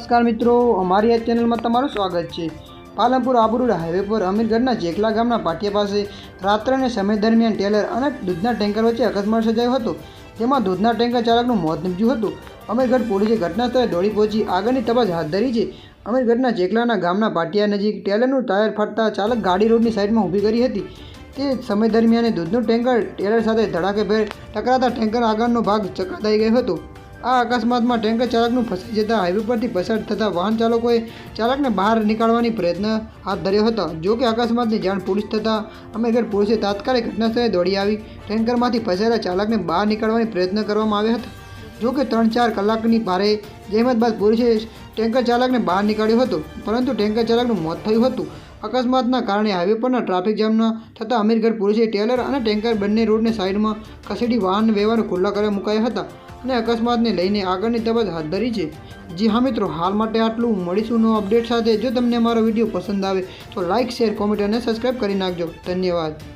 નમસ્કાર મિત્રો, અમારી આ ચેનલમાં તમારું સ્વાગત છે. પાલનપુર આબરૂડ હાઈવે પર અમીરગઢના જેકલા ગામના પાટિયા પાસે રાત્રના સમય દરમિયાન ટેલર અને દૂધના ટેન્કર વચ્ચે અકસ્માત સર્જાયો હતો. જેમાં દૂધના ટેન્કર ચાલકનું મોત નીપજ્યું હતું. અમીરગઢ પોલીસે ઘટનાસ્થળે દોડી પહોંચી આગળની તપાસ હાથ ધરી છે. અમીરગઢના જેકલાના ગામના પાટિયા નજીક ટેલરનું ટાયર ફાટતા ચાલક ગાડી રોડની સાઈડમાં ઊભી કરી હતી. તે સમય દરમિયાન દૂધનું ટેન્કર ટેલર સાથે ધડાકેભેર ટકરાતા ટેન્કર આગળનો ભાગ ચકરાઈ ગયો હતો. આ અકસ્માતમાં ટેન્કર ચાલકનું ફસાઈ જતા હાઈવે પરથી પસાર થતા વાહન ચાલકોએ ચાલકને બહાર નીકાળવાની પ્રયત્ન હાથ ધર્યો હતો. જો કે અકસ્માતની જાણ પોલીસ થતાં અમેરિકન પોલીસે તાત્કાલિક ઘટનાસ્થળે દોડી આવી. ટેન્કરમાંથી ફસાયેલા ચાલકને બહાર નીકાળવાની પ્રયત્ન કરવામાં આવ્યા હતા. જો કે ત્રણ ચાર કલાકની ભારે જહેમત બાદ પોલીસે ટેન્કર ચાલકને બહાર નીકાળ્યો હતો. પરંતુ ટેન્કર ચાલકનું મોત થયું હતું. અકસ્માતના કારણે હાઈવે પરના ટ્રાફિક જામના થતાં અમીરગઢ પોલીસે ટેલર અને ટેન્કર બંને રોડને સાઈડમાં ખસેડી વાહન વ્યવહાર ખુલ્લા કરવા મુકાયા હતા અને અકસ્માતને લઈને આગળની તપાસ હાથ ધરી છે. જી હા મિત્રો, હાલ માટે આટલું. મળીશું નવો અપડેટ સાથે. જો તમને અમારો વીડિયો પસંદ આવે તો લાઇક શેર, કોમેન્ટ અને સબસ્ક્રાઈબ કરી નાખજો. ધન્યવાદ.